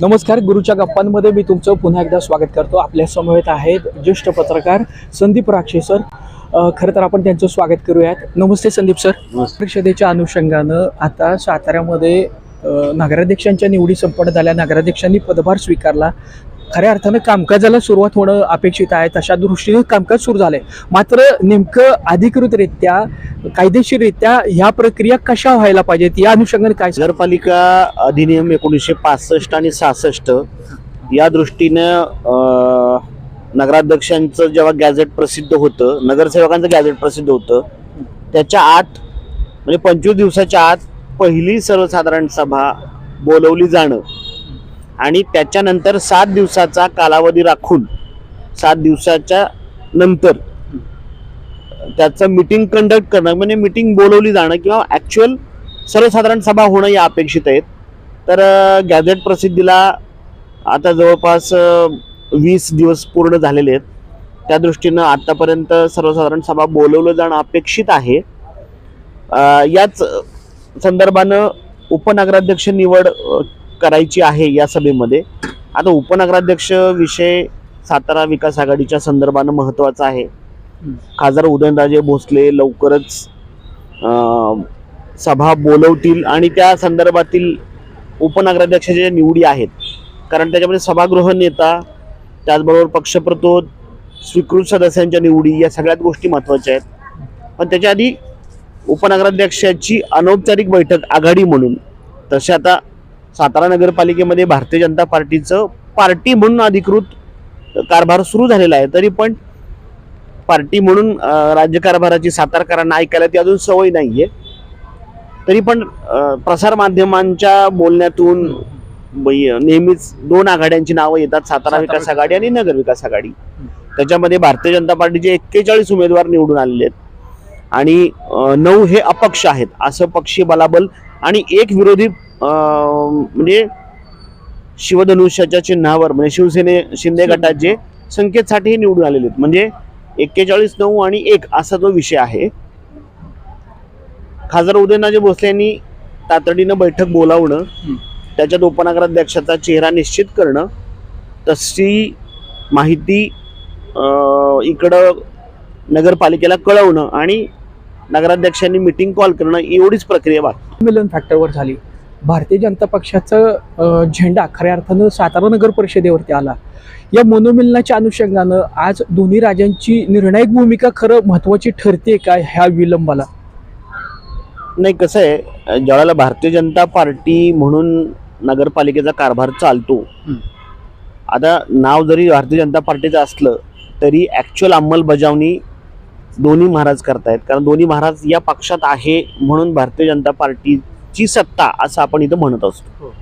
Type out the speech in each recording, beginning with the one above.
नमस्कार गुरुच्या गप्पांमध्ये मी तुमचं पुन्हा एकदा स्वागत करतो. आपल्या समवेत आहेत ज्येष्ठ पत्रकार संदीप राक्षे सर. खरं तर आपण त्यांचं स्वागत करूयात. नमस्ते संदीप सर. परिषदेच्या अनुषंगानं आता साताऱ्यामध्ये नगराध्यक्षांच्या निवडी संपन्न झाल्या. नगराध्यक्षांनी पदभार स्वीकारला. खऱ्या अर्थानं कामकाजाला सुरुवात होणं अपेक्षित आहे. तशा दृष्टीने कामकाज सुरू झालंय. मात्र नेमकं अधिकृतरित्या कायदेशीररित्या ह्या प्रक्रिया कशा व्हायला पाहिजेत? या अनुषंगाने काय नगरपालिका अधिनियम एकोणीसशे पासष्ट आणि सहासष्ट या दृष्टीनं नगराध्यक्षांचं जेव्हा गॅझेट प्रसिद्ध होतं नगरसेवकांचं गॅझेट प्रसिद्ध होतं त्याच्या आत म्हणजे पंचवीस दिवसाच्या आत पहिली सर्वसाधारण सभा बोलवली जाणं आणि त्याच्यानंतर सात दिवसाचा कालावधी राखून सात दिवसाच्या नंतर त्याचं मिटिंग कंडक्ट करणं म्हणजे मिटिंग बोलवली जाणं किंवा ॲक्च्युअल सर्वसाधारण सभा होणं या अपेक्षित आहेत. तर गॅझेट प्रसिद्धीला आता जवळपास वीस दिवस पूर्ण झालेले आहेत. त्या दृष्टीनं आत्तापर्यंत सर्वसाधारण सभा बोलवलं जाणं अपेक्षित आहे. याच संदर्भानं उपनगराध्यक्ष निवड करायची आहे या सभेमध्ये. आता उपनगराध्यक्ष विषय सातारा विकास आघाडीच्या संदर्भानं महत्त्वाचा आहे. खासदार उदयनराजे भोसले लवकरच सभा बोलवतील आणि त्या संदर्भातील उपनगराध्यक्षाच्या ज्या निवडी आहेत कारण त्याच्यामध्ये सभागृह नेता त्याचबरोबर पक्षप्रतोद स्वीकृत सदस्यांच्या निवडी या सगळ्यात गोष्टी महत्त्वाच्या आहेत. पण त्याच्या आधी उपनगराध्यक्षाची अनौपचारिक बैठक आघाडी म्हणून. तसे आता सातारा नगरपालिकेमध्ये भारतीय जनता पार्टीचं पार्टी म्हणून अधिकृत कारभार सुरू झालेला आहे. तरी पण पार्टी म्हणून राज्यकारभाराची सातारकरांना ऐकायला ती अजून सवय नाहीये. तरी पण अं, प्रसार माध्यमांच्या बोलण्यातून नेहमीच दोन आघाड्यांची नावं येतात सातारा विकास आघाडी आणि नगर विकास आघाडी. त्याच्यामध्ये भारतीय जनता पार्टीचे एक्केचाळीस उमेदवार निवडून आलेले आहेत. आणि नऊ हे अपक्ष आहेत. असं पक्षी बलाबल आणि एक विरोधी म्हणजे शिवधनुष्याच्या चिन्हावर म्हणजे शिवसेने शिंदे गटाचे संकेतसाठी निवडून आलेले आहेत. म्हणजे एक्केचाळीस नऊ आणि एक असा तो विषय आहे. खासदार उदयनराजे भोसले यांनी तातडीनं बैठक बोलावणं हं. त्याच्यात उपनगराध्यक्षाचा चेहरा निश्चित करणं तशी माहिती अं, इकडं नगरपालिकेला कळवणं आणि नगराध्यक्षांनी मिटिंग कॉल करणं एवढीच प्रक्रिया बाकी मिलन फॅक्टरवर झाली. भारतीय जनता पक्षाचा झेंडा खऱ्या अर्थानं सातारा नगर परिषदेवरती आला. या मनोमिलनाच्या अनुषंगानं आज दोन्ही राजांची निर्णायक भूमिका खरं महत्वाची ठरते काय ह्या विलंबाला? नाही कसं आहे ज्यावेळेला भारतीय जनता पार्टी म्हणून नगरपालिकेचा कारभार चालतो. आता नाव जरी भारतीय जनता पार्टीचं असलं तरी ॲक्च्युअल अंमलबजावणी दोन्ही महाराज करतायत. कारण दोन्ही महाराज या पक्षात आहे म्हणून भारतीय जनता पार्टीची सत्ता असं आपण इथं म्हणत असतो. हो.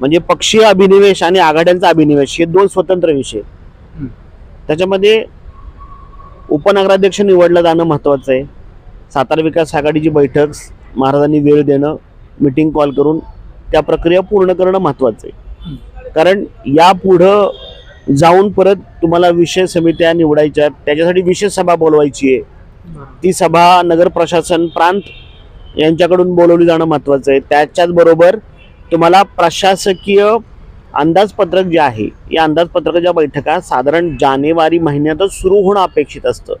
म्हणजे पक्षीय अभिनिवेश आणि आघाड्यांचा अभिनिवेश हे दोन स्वतंत्र विषय. त्याच्यामध्ये उपनगराध्यक्ष निवडलं जाणं महत्त्वाचं आहे. सातारा विकास आघाडीची बैठक महाराजांनी वेळ देणं मिटिंग कॉल करून त्या प्रक्रिया पूर्ण करणं महत्त्वाचं आहे. कारण यापुढं जाऊन परत तुम्हाला विषय समित्या निवडायच्या त्याच्यासाठी विशेष सभा बोलवायची आहे. ती सभा नगर प्रशासन प्रांत यांच्याकडून बोलवली जाणं महत्त्वाचं आहे. त्याच्याच बरोबर तुम्हाला प्रशासकीय अंदाजपत्रक जे आहे या अंदाजपत्रकाच्या बैठका साधारण जानेवारी महिन्यातच सुरू होणं अपेक्षित असतं.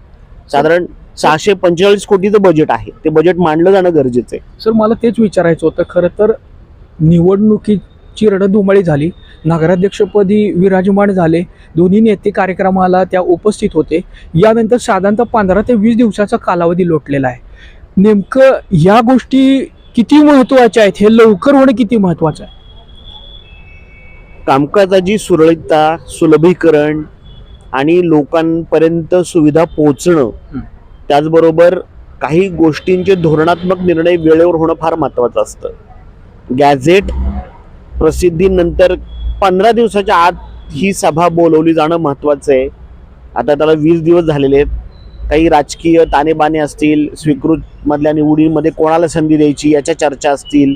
साधारण सहाशे पंचेचाळीस कोटीचं बजेट आहे. ते बजेट मांडलं जाणं गरजेचं आहे. सर मला तेच विचारायचं होतं. खरं तर निवडणुकीची रणधुमाळी झाली. नगराध्यक्षपदी विराजमान झाले. दोन्ही नेते कार्यक्रमाला त्या उपस्थित होते. यानंतर साधारणतः पंधरा ते वीस दिवसाचा कालावधी लोटलेला आहे. नेमकं ह्या गोष्टी किती महत्त्वाच्या आहेत? हे लवकर होणं किती महत्त्वाचं आहे? कामकाजाची सुरळीतता सुलभीकरण आणि लोकांपर्यंत सुविधा पोहोचणं हं. त्याचबरोबर काही गोष्टींचे धोरणात्मक निर्णय वेळेवर होणं फार महत्त्वाचं असतं. गॅझेट प्रसिद्धीनंतर पंधरा दिवसाच्या आत ही सभा बोलवली जाणं महत्त्वाचं आहे. आता त्याला वीस दिवस झालेले आहेत. काही राजकीय ताणेबाणे असतील स्वीकृत मधल्या निवडीमध्ये कोणाला संधी द्यायची याच्या चर्चा असतील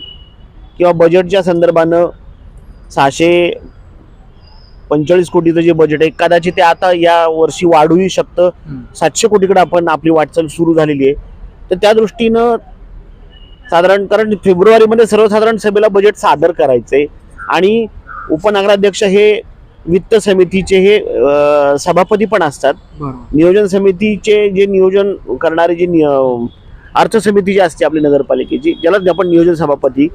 किंवा बजेटच्या संदर्भानं सहाशे पंचेचाळीस कोटीचं जे बजेट आहे कदाचित ते आता या वर्षी वाढूही शकतं. सातशे कोटीकडे आपण आपली वाटचाल सुरू झालेली आहे. तर त्या दृष्टीनं साधारण कारण फेब्रुवारीमध्ये सर्वसाधारण सभेला बजेट सादर करायचंय. आणि उपनगराध्यक्ष हे वित्त समितीचे हे सभापती पण असतात. नियोजन समितीचे जे नियोजन करणारे जे अर्थ समिती जी असते आपली नगरपालिकेची ज्याला आपण नियोजन सभापती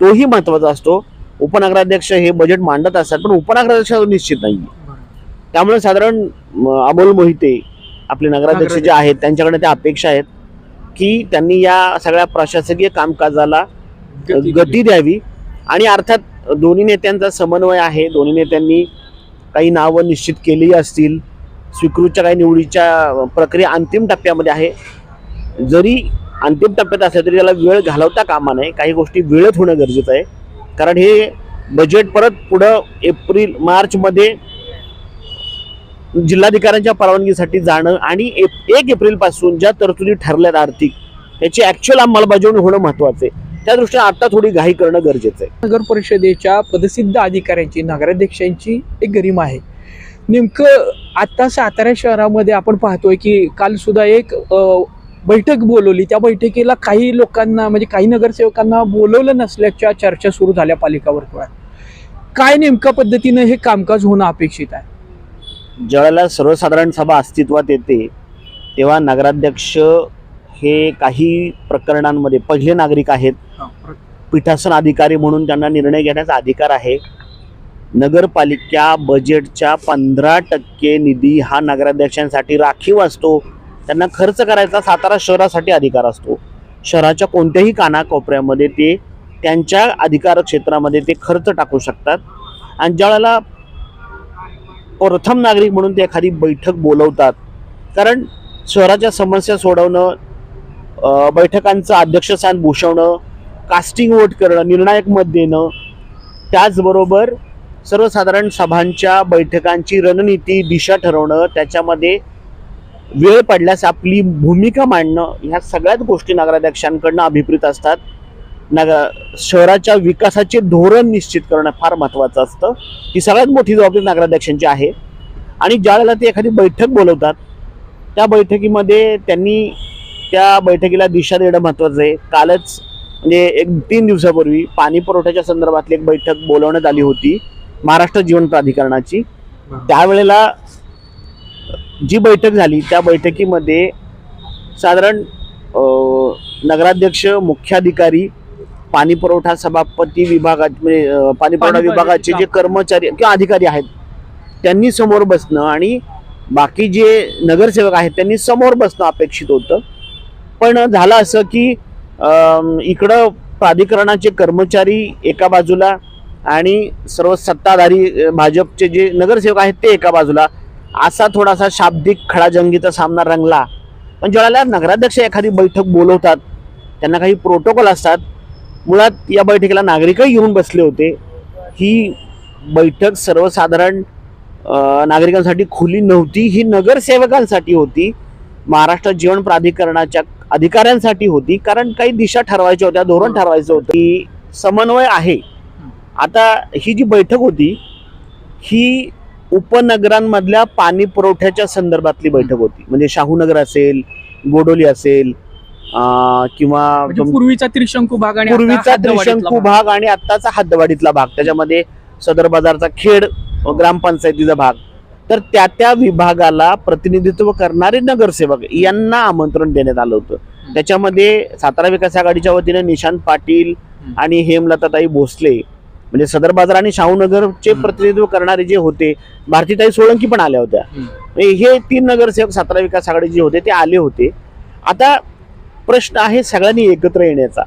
तोही महत्त्वाचा असतो. उपनगराध्यक्ष हे बजेट मांडत असतात पण उपनगराध्यक्ष निश्चित नाही त्यामुळे साधारण अमोल मोहिते आपले नगराध्यक्ष जे आहेत त्यांच्याकडे त्या अपेक्षा आहेत की त्यांनी या सगळ्या प्रशासकीय कामकाजाला गती द्यावी. आणि अर्थात दोन्ही नेत्यांचा समन्वय आहे. दोन्ही नेत्यांनी काही नावं निश्चित केली असतील स्वीकृतच्या काही निवडीच्या प्रक्रिया अंतिम टप्प्यामध्ये आहे. जरी अंतिम टप्प्यात असल्या तरी त्याला वेळ घालवता कामा नये काही गोष्टी वेळेत होणं गरजेचं आहे. कारण हे बजेट परत पुढं एप्रिल मार्चमध्ये जिल्हाधिकाऱ्यांच्या परवानगीसाठी जाणं आणि एक एप्रिलपासून ज्या तरतुदी ठरल्यात आर्थिक त्याची ॲक्च्युअल अंमलबजावणी होणं महत्त्वाचं आहे. त्या दृष्टीने आता थोडी घाई करणं गरजेचं आहे. नगर परिषदेच्या पदसिद्ध अधिकाऱ्यांची नगराध्यक्षांची एक गरिमा आहे. नेमकं आता सातारा शहरामध्ये आपण पाहतोय की काल सुद्धा एक बैठक बोलवली. त्या बैठकीला काही लोकांना म्हणजे काही नगरसेवकांना बोलवलं नसल्याच्या चर्चा सुरू झाल्या पालिका वर्तुळात काय नेमक्या पद्धतीनं हे कामकाज होणं अपेक्षित आहे? ज्यावेळेला सर्वसाधारण सभा अस्तित्वात येते तेव्हा नगराध्यक्ष हे काही प्रकरणांमध्ये पहिले नागरिक आहेत. पीठासन अधिकारी म्हणून त्यांना निर्णय घेण्याचा अधिकार आहे. नगरपालिका बजेटच्या पंधरा टक्के निधी हा नगराध्यक्षांसाठी राखीव असतो. त्यांना खर्च करायचा सातारा शहरासाठी अधिकार असतो. शहराच्या कोणत्याही कानाकोपऱ्यामध्ये ते त्यांच्या अधिकार क्षेत्रामध्ये ते खर्च टाकू शकतात. आणि ज्यावेळेला प्रथम नागरिक म्हणून ते एखादी बैठक बोलवतात. कारण शहराच्या समस्या सोडवणं बैठकांचं अध्यक्षस्थान भूषवणं कास्टिंग वोट करणं निर्णायक मत देणं त्याचबरोबर सर्वसाधारण सभांच्या बैठकांची रणनीती दिशा ठरवणं त्याच्यामध्ये वेळ पडल्यास आपली भूमिका मांडणं ह्या सगळ्याच गोष्टी नगराध्यक्षांकडनं अभिप्रेत असतात. नगर शहराच्या विकासाचे धोरण निश्चित करणं फार महत्त्वाचं असतं. ही सगळ्यात मोठी जबाबदारी नगराध्यक्षांची आहे. आणि ज्या वेळेला ते एखादी बैठक बोलवतात त्या बैठकीमध्ये त्यांनी त्या बैठकीला दिशा देणं महत्त्वाचं आहे. कालच म्हणजे एक तीन दिवसापूर्वी पाणी पुरवठ्याच्या संदर्भातली एक बैठक बोलवण्यात आली होती महाराष्ट्र जीवन प्राधिकरणाची. त्यावेळेला जी बैठक झाली त्या बैठकीमध्ये साधारण नगराध्यक्ष मुख्याधिकारी पाणी पुरवठा सभापती विभागात म्हणजे पाणी पुरवठा विभागाचे जे कर्मचारी किंवा अधिकारी आहेत त्यांनी समोर बसणं आणि बाकी जे नगरसेवक आहेत त्यांनी समोर बसणं अपेक्षित होतं. पण झालं असं की इकडं प्राधिकरणाचे कर्मचारी एका बाजूला आणि सर्व सत्ताधारी भाजपचे जे नगरसेवक आहेत ते एका बाजूला. असा थोडासा शाब्दिक खडाजंगीचा सामना रंगला. पण ज्यावेळेला नगराध्यक्ष एखादी बैठक बोलवतात त्यांना काही प्रोटोकॉल असतात. मुळात या बैठकीला नागरिकही येऊन बसले होते. ही बैठक सर्वसाधारण नागरिकांसाठी खुली नव्हती ही नगरसेवकांसाठी होती. महाराष्ट्र जीवन प्राधिकरणाच्या अधिकाऱ्यांसाठी होती कारण काही दिशा ठरवायच्या होत्या धोरण ठरवायचं होतं. की समन्वय आहे. आता ही जी बैठक होती ही उपनगरांमधल्या पाणी पुरवठ्याच्या संदर्भातली बैठक होती. म्हणजे शाहूनगर असेल गोडोली असेल किंवा म्हणजे पूर्वीचा त्रिशंकू भाग आणि पूर्वीचा त्रिशंकू भाग. आणि आत्ताचा हद्दवाडीतला भाग. त्याच्यामध्ये सदर बाजारचा खेड अ, ग्रामपंचायतीचा भाग. तर त्या त्या विभागाला प्रतिनिधित्व करणारे नगरसेवक यांना आमंत्रण देण्यात आलं होतं. त्याच्यामध्ये सातारा विकास आघाडीच्या वतीने निशांत पाटील. आणि हेमलताताई भोसले म्हणजे सदर बाजार आणि शाहूनगरचे. प्रतिनिधित्व करणारे जे होते भारतीताई सोळंकी पण आल्या होत्या. म्हणजे हे तीन नगरसेवक सातारा विकास आघाडी जे होते ते आले होते आता प्रश्न आहे सगळ्यांनी एकत्र येण्याचा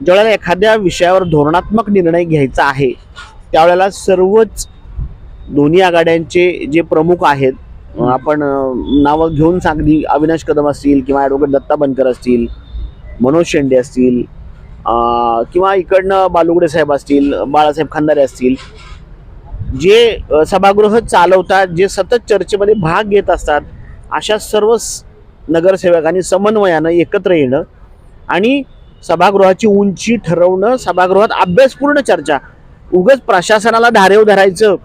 ज्यावेळेला एखाद्या विषयावर धोरणात्मक निर्णय घ्यायचा आहे त्यावेळेला सर्वच दोन्ही आघाड्यांचे जे प्रमुख आहेत आपण नावं घेऊन सांगली अविनाश कदम असतील किंवा ॲडव्होकेट दत्ता बनकर असतील मनोज शेंडे असतील किंवा इकडनं बालुगडे साहेब असतील बाळासाहेब खांदारे असतील जे सभागृह चालवतात जे सतत चर्चेमध्ये भाग घेत असतात अशा सर्व स- नगरसेवकांनी समन्वयानं एकत्र येणं आणि सभागृहाची उंची ठरवणं सभागृहात अभ्यासपूर्ण चर्चा उगाच प्रशासनाला धारेव धरायचं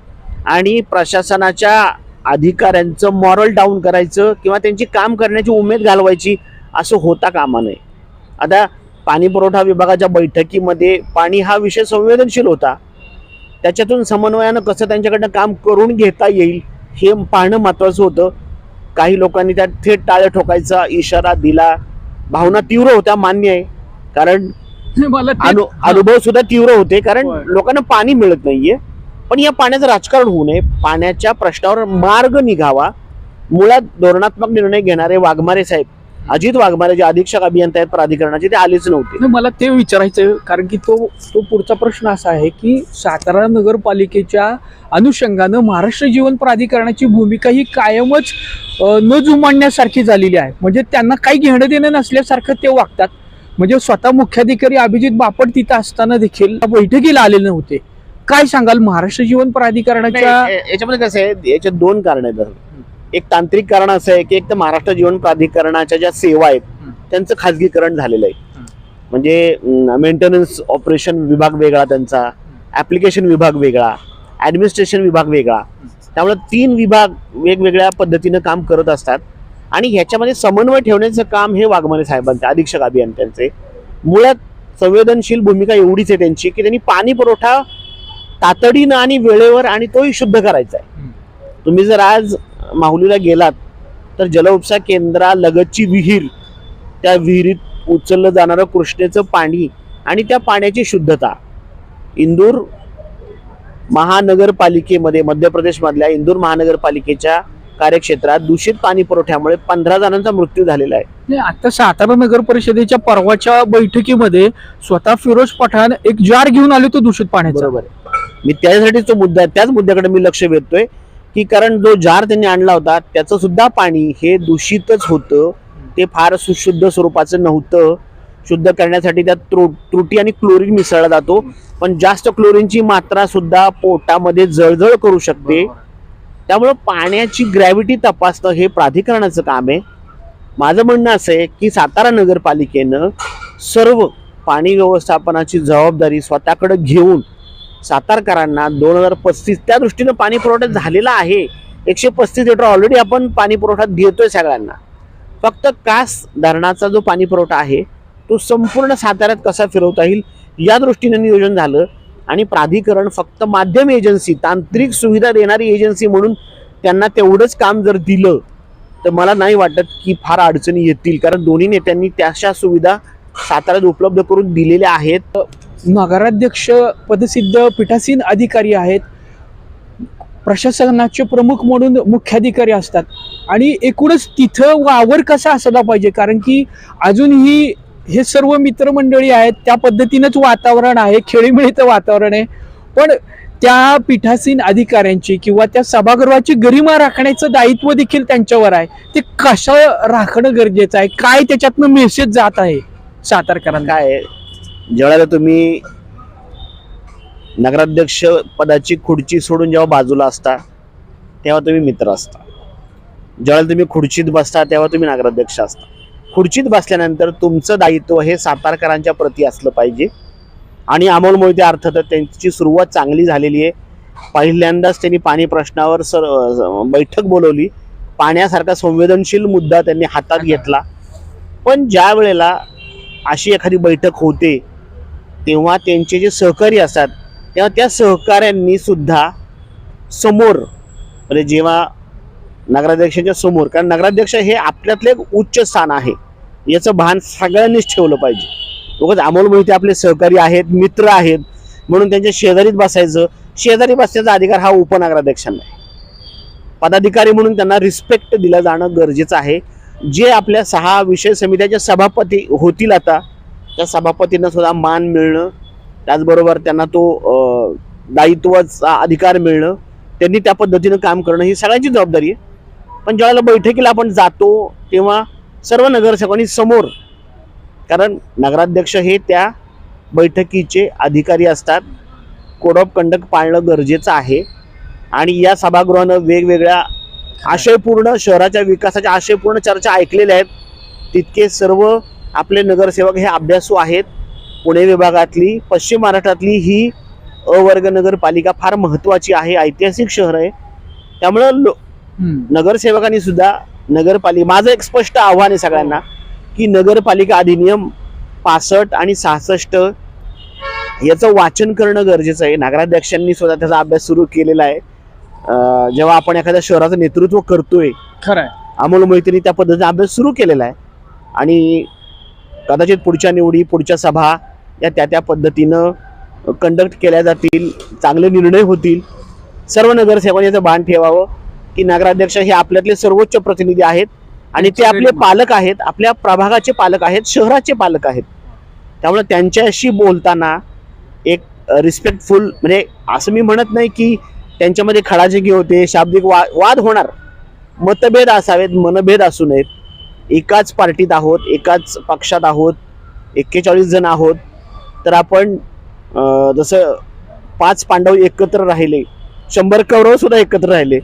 आणि प्रशासनाच्या अधिकाऱ्यांचं मॉरल डाऊन करायचं किंवा त्यांची काम करण्याची उमेद घालवायची असं होता कामा नये. आता पाणी पुरवठा विभागाच्या बैठकीमध्ये पाणी हा विषय संवेदनशील होता. त्याच्यातून समन्वयानं कसं त्यांच्याकडनं काम करून घेता येईल हे पाहणं महत्वाचं होतं. काही लोकांनी त्यात थेट टाळ्या ठोकायचा इशारा दिला. भावना तीव्र होत्या मान्य आहे. कारण अनुभव सुद्धा तीव्र होते. कारण. लोकांना पाणी मिळत नाहीये. पण या पाण्याचं राजकारण होऊ नये. पाण्याच्या प्रश्नावर मार्ग निघावा. मुळात धोरणात्मक निर्णय घेणारे वाघमारे साहेब अजित वाघमारे जे अधीक्षक अभियंता आहेत प्राधिकरणाचे ते आलेच नव्हते. मला ते विचारायचं कारण की तो तो पुढचा प्रश्न असा आहे की सातारा नगरपालिकेच्या अनुषंगानं महाराष्ट्र जीवन प्राधिकरणाची भूमिका ही कायमच न जुमानण्यासारखी झालेली आहे. म्हणजे त्यांना काही घेणं देणं नसल्यासारखं ते वागतात. म्हणजे स्वतः मुख्याधिकारी अभिजित बापट तिथं असताना देखील बैठकीला आलेले नव्हते. काय सांगाल महाराष्ट्र जीवन प्राधिकरणाच्या याच्यामध्ये कसं आहे याच्यात दोन कारण आहेत एक तांत्रिक कारण असं आहे की एक तर महाराष्ट्र जीवन प्राधिकरणाच्या ज्या सेवा आहेत. त्यांचं खाजगीकरण झालेलं आहे. म्हणजे मेंटेनन्स ऑपरेशन विभाग वेगळा त्यांचा ऍप्लिकेशन विभाग वेगळा ऍडमिनिस्ट्रेशन विभाग वेगळा. त्यामुळे तीन विभाग वेगवेगळ्या पद्धतीनं काम करत असतात. आणि ह्याच्यामध्ये समन्वय ठेवण्याचं काम हे वाघमारे साहेबांचे अधीक्षक अभियंत्यांचे मुळात संवेदनशील भूमिका एवढीच आहे त्यांची की त्यांनी पाणी पुरवठा तातडीनं आणि वेळेवर आणि तोही शुद्ध करायचा आहे. तुम्ही जर आज माहुलीला गेलात तर जलउपसा केंद्रालगतची विहीर त्या विहिरीत उचललं जाणारं कृष्णेचं पाणी आणि त्या पाण्याची शुद्धता. इंदूर महानगरपालिकेमध्ये मध्य प्रदेशमधल्या इंदूर महानगरपालिकेच्या कार्यक्षेत्रात दूषित पाणी पुरवठ्यामुळे पंधरा जणांचा मृत्यू झालेला आहे. आता सातारा नगर परिषदेच्या परवाच्या बैठकीमध्ये स्वतः फिरोज पठाण एक जार घेऊन आले तो दूषित पाण्याचा. बरोबर आहे. मी त्याच्यासाठीच तो मुद्दा त्याच मुद्द्याकडे मी लक्ष वेधतोय की कारण जो जार त्यांनी आणला होता त्याचं सुद्धा पाणी हे दूषितच होतं. ते फार सुशुद्ध स्वरूपाचं नव्हतं. शुद्ध करण्यासाठी त्यात त्रू त्रुटी आणि क्लोरीन मिसळला जातो. पण जास्त क्लोरीनची मात्रा सुद्धा पोटामध्ये जळजळ करू शकते. त्यामुळं पाण्याची ग्रॅव्हिटी तपासणं हे प्राधिकरणाचं काम आहे. माझं म्हणणं असं आहे की सातारा नगरपालिकेनं सर्व पाणी व्यवस्थापनाची जबाबदारी स्वतःकडे घेऊन सातारकरांना दोन हजार पस्तीस त्या दृष्टीनं पाणी पुरवठा झालेला आहे. एकशे पस्तीस लिटर ऑलरेडी आपण पाणी पुरवठा देतोय सगळ्यांना. फक्त कास धरणाचा जो पाणी पुरवठा आहे तो संपूर्ण साताऱ्यात कसा फिरवता येईल या दृष्टीनं नियोजन झालं. आणि प्राधिकरण फक्त माध्यम एजन्सी तांत्रिक सुविधा देणारी एजन्सी म्हणून त्यांना तेवढंच काम जर दिलं तर मला नाही वाटत की फार अडचणी येतील. कारण दोन्ही नेत्यांनी त्याशा सुविधा साताऱ्यात उपलब्ध करून दिलेल्या आहेत. नगराध्यक्ष पदसिद्ध पीठासीन अधिकारी आहेत. प्रशासनाचे प्रमुख म्हणून मुख्याधिकारी असतात. आणि एकूणच तिथं वावर कसा असायला पाहिजे? कारण की अजूनही हे सर्व मित्रमंडळी आहेत. त्या पद्धतीनंच वातावरण आहे. खेळीमेळीचं वातावरण आहे. पण त्या पीठासीन अधिकाऱ्यांची किंवा त्या सभागृहाची गरिमा राखण्याचं दायित्व देखील त्यांच्यावर आहे. ते कसं राखणं गरजेचं आहे? काय त्याच्यातनं मेसेज जात आहे? सातारकरांना. काय आहे, ज्यावेळेला तुम्ही नगराध्यक्ष पदाची खुर्ची सोडून जेव्हा बाजूला असता तेव्हा तुम्ही मित्र असता. ज्यावेळेला तुम्ही खुर्चीत बसता तेव्हा तुम्ही नगराध्यक्ष असता. खुर्चीत बसल्यानंतर तुमचं दायित्व हे सातारकरांच्या प्रती असलं पाहिजे. आणि अमोल मोहिते अर्थातच त्यांची सुरुवात चांगली झालेली आहे. पहिल्यांदाच त्यांनी पाणी प्रश्नावर सर बैठक बोलवली. पाण्यासारखा संवेदनशील मुद्दा त्यांनी हातात घेतला. पण ज्या वेळेला अशी एखादी बैठक होते तेव्हा त्यांचे जे सहकारी असतात तेव्हा त्या सहकाऱ्यांनी सुद्धा समोर म्हणजे जेव्हा नगराध्यक्षाच्या समोर कारण नगराध्यक्ष हे आपल्यातलं एक उच्च स्थान आहे. याचं भान सगळ्यांनीच ठेवलं पाहिजे. बघत अमोल मोहिते आपले सहकारी आहेत मित्र आहेत म्हणून त्यांच्या शेजारीच बसायचं. शेजारी बसण्याचा अधिकार हा उपनगराध्यक्षांना आहे. पदाधिकारी म्हणून त्यांना रिस्पेक्ट दिलं जाणं गरजेचं आहे. जे आपल्या सहा विषय समित्याचे सभापती होतील आता त्या सभापतींना सुद्धा मान मिळणं त्याचबरोबर त्यांना तो दायित्वाचा अधिकार मिळणं त्यांनी त्या पद्धतीनं काम करणं ही सगळ्यांची जबाबदारी आहे. पण ज्यावेळेला बैठकीला आपण जातो तेव्हा सर्व नगरसेवकांनी समोर कारण नगराध्यक्ष हे त्या बैठकीचे अधिकारी असतात. कोड ऑफ कंडक्ट पाळणं गरजेचं आहे. आणि या सभागृहानं वेगवेगळ्या आशयपूर्ण शहराच्या विकासाच्या आशयपूर्ण चर्चा ऐकलेल्या आहेत. तितके सर्व आपले नगरसेवक हे अभ्यासू आहेत. पुणे विभागातली पश्चिम महाराष्ट्रातली ही अवर्ग नगरपालिका फार महत्त्वाची आहे ऐतिहासिक शहर आहे. त्यामुळं लो. नगरसेवकांनी सुद्धा नगरपालिका माझं एक स्पष्ट आव्हान आहे सगळ्यांना की नगरपालिका अधिनियम पासष्ट आणि सहासष्ट याचं वाचन करणं गरजेचं आहे. नगराध्यक्षांनी सुद्धा त्याचा अभ्यास सुरू केलेला आहे. जेव्हा आपण एखाद्या शहराचं नेतृत्व करतोय खरं आहे अमोल मोहितेनी त्या पद्धतीने अभ्यास सुरू केलेला आहे. आणि कदाचित पुढच्या निवडी पुढच्या सभा या त्या त्या पद्धतीनं कंडक्ट केल्या जातील चांगले निर्णय होतील. सर्व नगरसेवकांनी याचं भान ठेवावं की नगराध्यक्ष हे आपल्यातले सर्वोच्च प्रतिनिधी आहेत आणि ते आपले पालक आहेत आपल्या प्रभागाचे पालक आहेत शहराचे पालक आहेत. त्यामुळे त्यांच्याशी बोलताना एक रिस्पेक्टफुल म्हणजे असं मी म्हणत नाही की त्यांच्यामध्ये खडाजगी होते शाब्दिक वा वाद होणार. मतभेद असावेत मनभेद असू नयेत. एकाच पार्टीत आहोत एकाच पक्षात आहोत एक्केचाळीस जण आहोत तर आपण जसं पाच पांडव एकत्र राहिले शंभर कौरव सुद्धा एकत्र राहिले.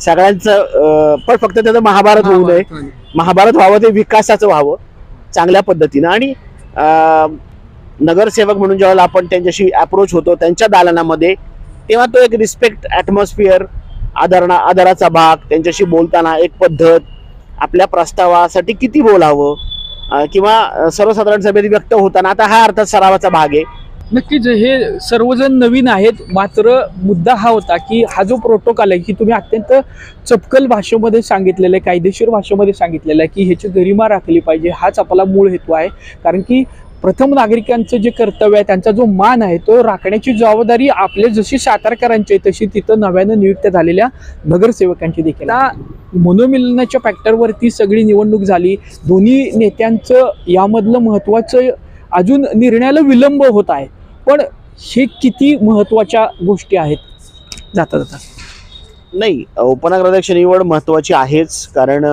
सगळ्यांचं पण फक्त त्याचं महाभारत होऊ नये. महाभारत व्हावं ते विकासाचं व्हावं चांगल्या पद्धतीनं. आणि नगरसेवक म्हणून ज्यावेळेला आपण त्यांच्याशी अप्रोच होतो त्यांच्या दालनामध्ये तेव्हा तो एक रिस्पेक्ट ॲटमॉस्फिअर आदरणा आदराचा भाग त्यांच्याशी बोलताना एक पद्धत आपल्या प्रस्तावासाठी किती बोलावं? किंवा सर्वसाधारण सभेत व्यक्त होताना आता हा अर्थात सरावाचा भाग आहे. नक्कीच हे सर्वजण नवीन आहेत. मात्र मुद्दा हा होता की हा जो प्रोटोकॉल आहे की तुम्ही अत्यंत चपकल भाषेमध्ये सांगितलेलं आहे कायदेशीर भाषेमध्ये सांगितलेलं आहे की ह्याची गरिमा राखली पाहिजे हाच आपला मूळ हेतू आहे. कारण की प्रथम नागरिकांचं जे कर्तव्य आहे त्यांचा जो मान आहे तो राखण्याची जबाबदारी आपले जशी सातारकरांची आहे तशी तिथं नव्यानं नियुक्त झालेल्या नगरसेवकांची देखील मनोमिलनाच्या फॅक्टरवरती सगळी निवडणूक झाली. दोन्ही नेत्यांचं यामधलं महत्त्वाचं अजून निर्णयाला विलंब होत आहे. पण हे किती महत्त्वाच्या गोष्टी आहेत? जाता जाता. नाही उपनगराध्यक्ष निवड महत्वाची आहेच. कारण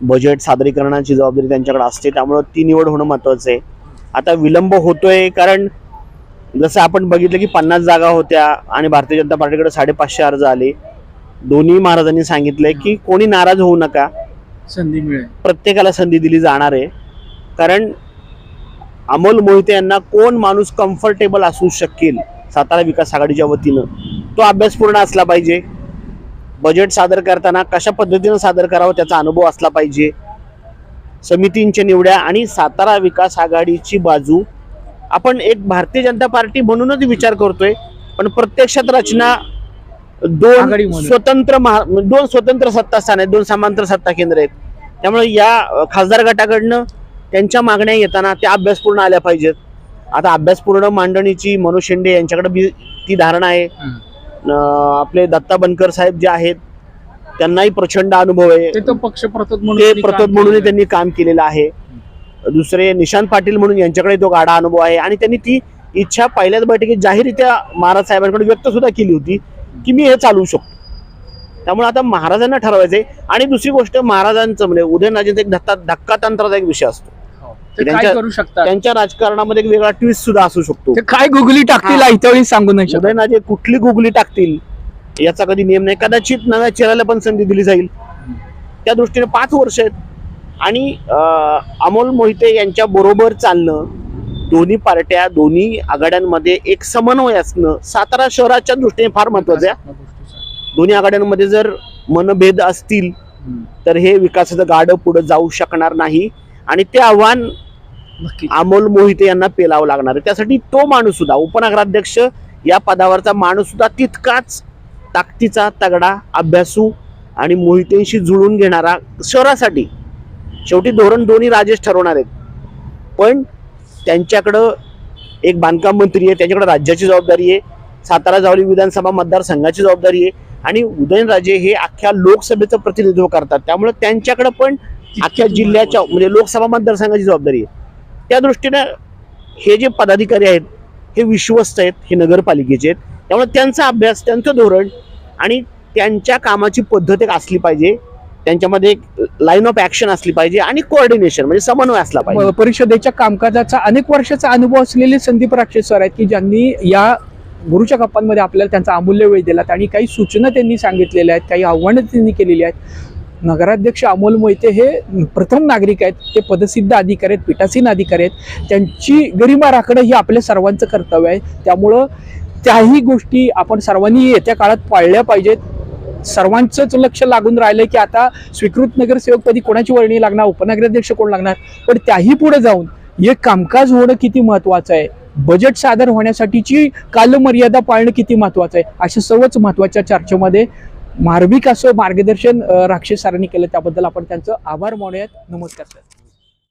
बजेट सादरीकरणाची जबाबदारी त्यांच्याकडे असते त्यामुळं ती निवड होणं महत्वाचं आहे. आता विलंब होतोय कारण जसं आपण बघितलं की पन्नास जागा होत्या आणि भारतीय जनता पार्टीकडे साडेपाचशे अर्ज आले. दोन्ही महाराजांनी सांगितलंय की कोणी नाराज होऊ नका. संधी मिळेल. प्रत्येकाला संधी दिली जाणार आहे. कारण अमोल मोहिते यांना कोण माणूस कम्फर्टेबल असू शकेल सातारा विकास आघाडीच्या वतीनं? तो अभ्यासपूर्ण असला पाहिजे. बजेट सादर करताना कशा पद्धतीनं सादर करावं त्याचा अनुभव असला पाहिजे? समितींच्या निवड्या आणि सातारा विकास आघाडीची बाजू. आपण एक भारतीय जनता पार्टी म्हणूनच विचार करतोय पण प्रत्यक्षात रचना दोन. स्वतंत्र महा दोन स्वतंत्र सत्ता स्थान आहेत दोन समांतर सत्ता केंद्र आहेत. त्यामुळे या खासदार गटाकडनं त्यांच्या मागण्या येताना त्या अभ्यासपूर्ण आल्या पाहिजेत. आता अभ्यासपूर्ण मांडणीची मनोज शेंडे यांच्याकडे ती धारणा आहे. आपले दत्ता बनकर साहेब जे आहेत त्यांनाही प्रचंड अनुभव आहे. ते पक्ष प्रतोद म्हणून त्यांनी काम केलेलं आहे. दुसरे निशांत पाटील म्हणून यांच्याकडे तो गाडा अनुभव आहे. आणि त्यांनी ती इच्छा पहिल्याच बैठकीत जाहीररित्या महाराज साहेबांकडे व्यक्त सुद्धा केली होती की मी हे चालवू शकतो. त्यामुळे आता महाराजांना ठरवायचंय. आणि दुसरी गोष्ट महाराजांचं म्हणजे उदयनराजेंचा एक धक्का धक्का तंत्राचा एक विषय असतो. ते काय त्यांच्या- करू शकतात? त्यांच्या राजकारणामध्ये एक वेगळा ट्विस्ट सुद्धा असू शकतो. ते काय गुगली टाकतील हा. सांगू नाही शकत. उदयनाजे कुठली गुगली टाकतील याचा कधी नियम नाही. कदाचित नव्या चेहऱ्याला पण संधी दिली जाईल. त्या दृष्टीने पाच वर्ष आहेत. आणि अं, अमोल मोहिते यांच्या बरोबर चालणं दोन्ही पार्ट्या दोन्ही आघाड्यांमध्ये एक समन्वय असणं सातारा शहराच्या दृष्टीने फार महत्वाचं आहे. दोन्ही आघाड्यांमध्ये जर मनभेद असतील तर हे विकासाचं गाडं पुढे जाऊ शकणार नाही. आणि ते आव्हान अमोल मोहिते यांना पेलावं लागणार आहे. त्यासाठी तो माणूस सुद्धा उपनगराध्यक्ष या पदावरचा माणूस सुद्धा तितकाच ताकदीचा तगडा अभ्यासू आणि मोहितेंशी जुळून घेणारा शहरासाठी शेवटी धोरण दोन्ही राजेश ठरवणार आहेत. पण त्यांच्याकडं एक बांधकाम मंत्री आहे त्यांच्याकडे राज्याची जबाबदारी आहे सातारा जावली विधानसभा मतदारसंघाची जबाबदारी आहे आणि उदयनराजे हे अख्ख्या लोकसभेचं प्रतिनिधित्व करतात. त्यामुळे त्यांच्याकडे पण अख्ख्या जिल्ह्याच्या म्हणजे लोकसभा मतदारसंघाची जबाबदारी आहे. त्या दृष्टीनं हे जे पदाधिकारी आहेत हे विश्वस्त आहेत हे नगरपालिकेचे आहेत. त्यामुळे त्यांचा अभ्यास त्यांचं धोरण आणि त्यांच्या कामाची पद्धत एक असली पाहिजे. त्यांच्यामध्ये एक लाईन ऑफ ऍक्शन असली पाहिजे आणि कोऑर्डिनेशन म्हणजे समन्वय असला पाहिजे. परिषदेच्या कामकाजाचा अनेक वर्षाचा अनुभव असलेले संदीप राक्षे सर आहेत की ज्यांनी या गुरुच्या गप्पांमध्ये आपल्याला त्यांचा अमूल्य वेळ दिला. आणि काही सूचना त्यांनी सांगितलेल्या आहेत काही आव्हानं त्यांनी केलेली आहेत. नगराध्यक्ष अमोल मोहिते हे प्रथम नागरिक आहेत. ते पदसिद्ध अधिकारी आहेत पीठासीन अधिकारी आहेत. त्यांची गरिमा राखणं हे आपल्या सर्वांचं कर्तव्य आहे. त्यामुळं त्याही गोष्टी आपण सर्वांनी येत्या काळात पाळल्या पाहिजेत. सर्वांचंच लक्ष लागून राहिलं की आता स्वीकृत नगरसेवकपदी कोणाची वर्णी लागणार उपनगराध्यक्ष कोण लागणार? पण त्याही पुढे जाऊन हे कामकाज होणं किती महत्वाचं आहे? बजेट सादर होण्यासाठीची कालमर्यादा पाळणं किती महत्वाचं आहे? अशा सर्वच महत्त्वाच्या चर्चेमध्ये मार्मिक असं मार्गदर्शन राक्षस सरांनी केलं त्याबद्दल आपण त्यांचं आभार मानूयात. नमस्कार सर.